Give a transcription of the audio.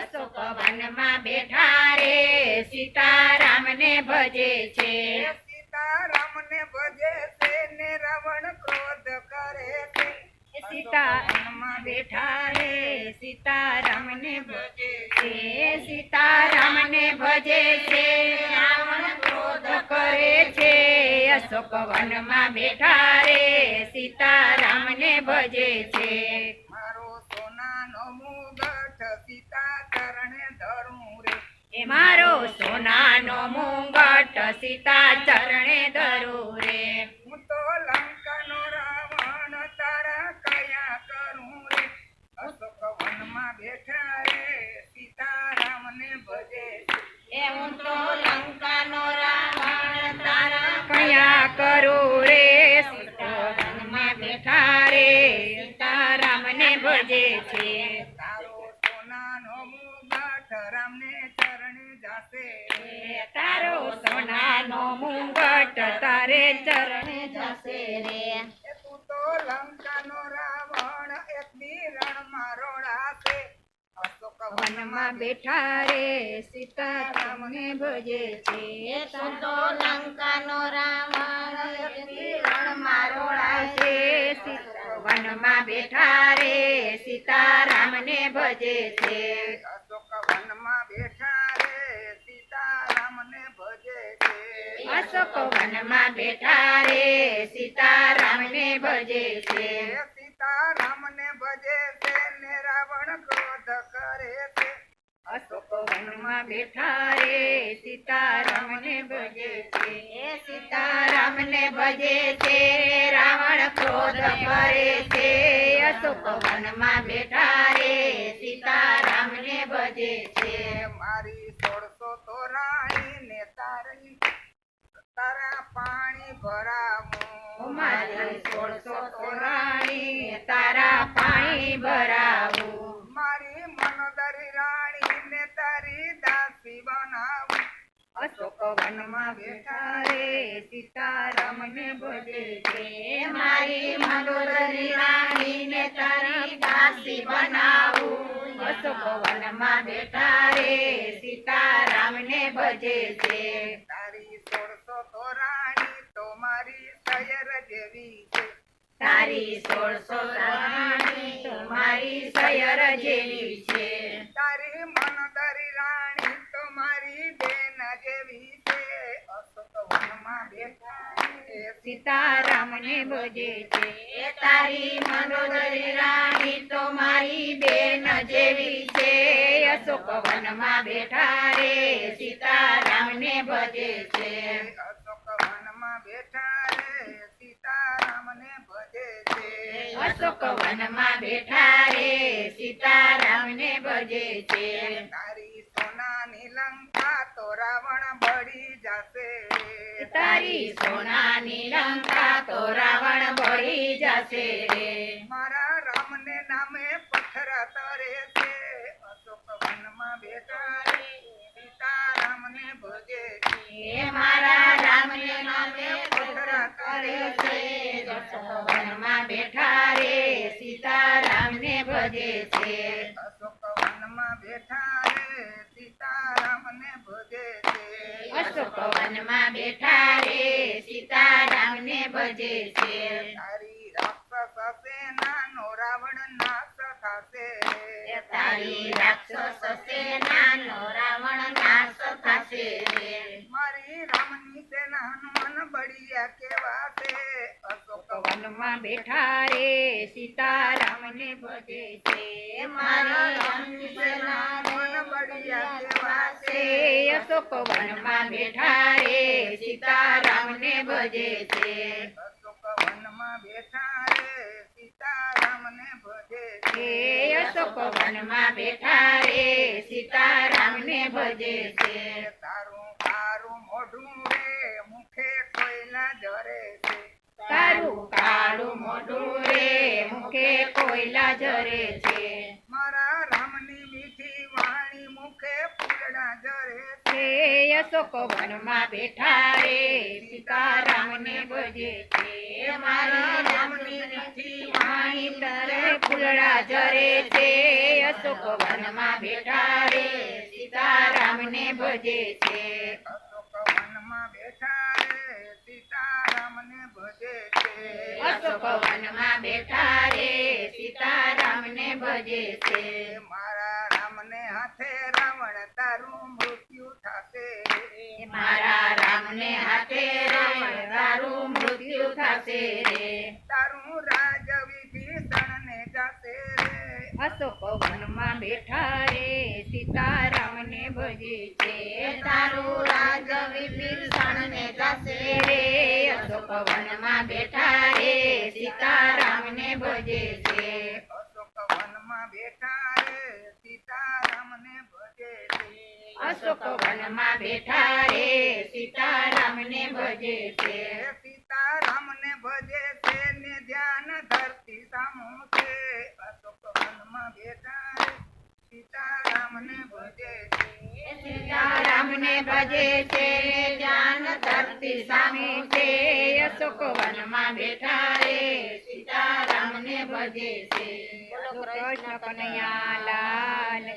અશોક વનમાં બેઠા રે સીતારામને ભજે છે. સીતારામ ને ભજે છે ને રાવણ ક્રોધ કરે છે. સીતા વનમાં બેઠા રે સીતારામ ને ભજે છે. સીતારામને ભજે છે. અશોક વનમાં બેઠા રે સીતારામને ભજે છે. મારો સોનાનો મુગટ સીતા ચરણે ધરું રે. એ મારો સોનાનો મુગટ સીતા ચરણે ધરું રે. હું તો લંકાનો રાવણ તારા કયા કરું રે? અશોક વનમાં બેઠા રે સીતારામ ને ભજે છે. એ હું તો લંકાનો રાવણ તારા કરો રે સીતારામમાં બેઠા રે સીતારામને ભજે છે. તારો સોનાનો મુગટ રામને ચરણે જાશે. તારો સોનાનો મુંગટ તારે ચરણે વનમાં બેઠા રે સીતારામને ભજે છે. તું તો લંકાનો રાવણ રણમાં વનમાં બેઠા રે સીતારામને ભજે છે. અશોક વનમાં બેઠા રે સીતારામને ભજે છે. અશોક વનમાં બેઠા રે સીતારામને ભજે છે. સીતારામને બેઠા રે સીતારામને ભજે છે. એ સીતારામને ભજે છે. રાવણ ક્રોધ કરે છે. અશોક વનમાં બેઠા રે સીતારામને ભજે છે. મારી સોળસો તો રાણી ને તારી તારા પાણી ભરાવું મારી સોળસો તોરાણી તારા પાણી ભરાવું અશોક વનમાં બેઠા રે સીતારામને ભજે છે, મારી મંદોદરી રાણીને તારી દાસી બનાવું. અશોક વનમાં બેઠા રે છે, તારી સોળસો તો રાણી તો મારી સયર જેવી છે. તારી સોળસો રાણી તો મારી સયર જેવી છે તારી મનોદરી રાણી તો મારી બેન જેવી છે અશોક વનમાં બેઠા છે સીતારામને ભજે છે. તારી મનોદરી રાણી તો મારી બેન જેવી છે. અશોક વનમાં બેઠા રે સીતારામને ભજે છે. અશોક વનમાં બેઠા રે સીતારામને ભજે છે. અશોક વનમાં બેઠા રે સીતારામને ભજે છે. તારી સોનાની લંકા તો રાવણ બળી જશે. તારી સોનાની લંકા તો રાવણ ભળી જશે રે. મારા રામને નામે પથ્થર તરે છે. અશોક વનમાં બેઠા રે. સીતારામને ભજે છે. મારા રામને નામે પથ્થર કરે છે. અશોક વનમાં બેઠા રે. સીતારામને ભજે છે. અશોક વનમાં બેઠા રે. સીતારામને ભજે છે. અશોક વનમાં બેઠા રે સીતારામને ભજે છે. તારી રાક્ષસ સેનાનો રાવણ નાશ થશે. તારી રાક્ષસ સેનાનો રાવણ નાશ થશે. મારી રામની સેના હનુમાન બળિયા કેવા છે વનમાં બેઠા રે સીતારામને ભજે છે. અશોક વનમાં બેઠા રે સીતારામને ભજે છે. અશોક વનમાં બેઠા રે સીતારામને ભજે છે. અશોક વનમાં બેઠા રે સીતારામને ભજે છે. તારું તારું મોઢું રે મુખે કોયલા જરે છે તારું કાળું મોઢું રે મુખે કોયલા જરે છે. મારા રામની વનમાં બેઠા રે સીતારામને ભજે છે. મારી રામની મીઠી વાણી રે ફૂલડા જરે છે. અશોક વનમાં બેઠા રે સીતારામને ભજે છે અશોક વનમાં બેઠા રે સીતારામને ભજે છે. અશોક વનમાં બેઠા રે સીતારામને ભજે છે. મારા હાથે રાવણ તારું મૃત્યુ થશે. મારા રામને હાથે રાવણ તારું મૃત્યુ થશે. તારું રાજ વિભીષણ ને જશે રે. અશોક વનમાં બેઠા રે સીતારામને ભજે છે. તારું રાજ વિભીષણ ને જશે રે. અશોક વનમાં બેઠા રે સીતારામને ભજે છે. અશોક વનમાં બેઠા રે સીતારામને ભજે છે હે સીતારામને ભજે છે ને ધ્યાન ધરતી સામું છે અશોક વનમાં બેઠા રે સીતારામને ભજે છે સીતારામને ભજે છે ધ્યાન ધરતી સામે છે અશોક વનમાં બેઠા રે સીતારામને ભજે છે કૃષ્ણ કનૈયા લાલ